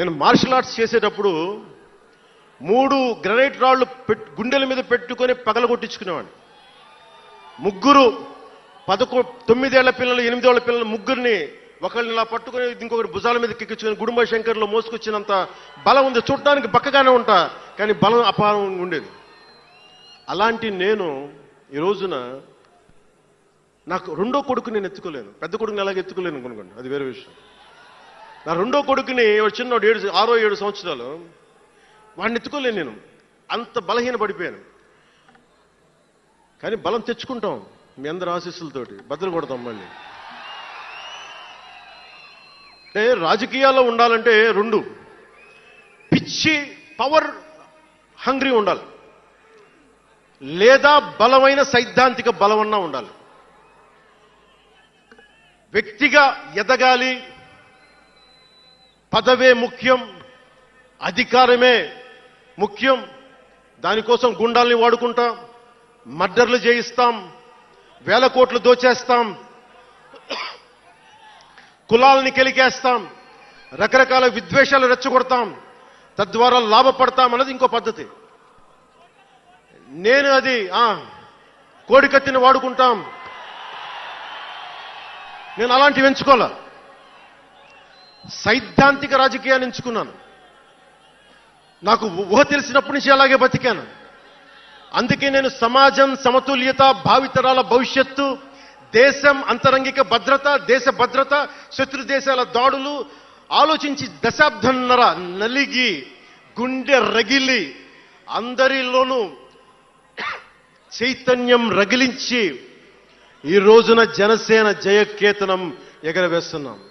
నేను martial arts చేసేటప్పుడు మూడు గ్రనైట్ రాళ్ళు పెట్ గుండెల మీద పెట్టుకొని పగలగొట్టించుకునేవాడిని ముగ్గురు పదకొ తొమ్మిదేళ్ళ పిల్లలు ఎనిమిదేళ్ళ పిల్లలు ముగ్గురిని ఒకళ్ళని ఇలా పట్టుకుని ఇంకొకటి భుజాల మీద ఎక్కించుకొని గుడుంబ శంకర్లో మోసుకొచ్చినంత బలం ఉంది. చూడటానికి బక్కగానే ఉంటా కానీ బలం అపారం ఉండేది. అలాంటి నేను ఈ రోజున నాకు రెండో కొడుకు నేను ఎత్తుకోలేను. పెద్ద కొడుకుని ఎలాగ ఎత్తుకోలేను అనుకోండి అది వేరే విషయం. నా రెండో కొడుకుని వాడు చిన్నోడు ఏడు ఆరో ఏడు సంవత్సరాలు. వాడిని ఎత్తుకోలేను నేను. అంత బలహీన పడిపోయాను. కానీ బలం తెచ్చుకుంటాం మీ అందరి ఆశీస్సులతోటి. భద్రపడతాం మళ్ళీ. అంటే రాజకీయాల్లో ఉండాలంటే రెండు. పిచ్చి పవర్ హంగ్రీ ఉండాలి. లేదా బలమైన సైద్ధాంతిక బలమన్నా ఉండాలి. వ్యక్తిగా ఎదగాలి పదవే ముఖ్యం అధికారమే ముఖ్యం. దానికోసం గుండాల్ని వాడుకుంటాం మర్డర్లు చేయిస్తాం వేల కోట్లు దోచేస్తాం కులాలని కెలికేస్తాం రకరకాల విద్వేషాలు రెచ్చగొడతాం తద్వారా లాభపడతాం అన్నది ఇంకో పద్ధతి. నేను అది కోడికత్తిని వాడుకుంటాం. నేను అలాంటివి ఎంచుకోలే సైద్ధాంతిక రాజకీయాన్ని ఎంచుకున్నాను. నాకు ఊహ తెలిసినప్పటి నుంచి అలాగే బతికాను. అందుకే నేను సమాజం సమతుల్యత భావితరాల భవిష్యత్తు దేశం అంతరంగిక భద్రత దేశ భద్రత శత్రు దేశాల దాడులు ఆలోచించి దశాబ్దన్నర నలిగి గుండె రగిలి అందరిలోనూ చైతన్యం రగిలించి ఈ రోజున జనసేన జయకేతనం ఎగరవేస్తున్నాం.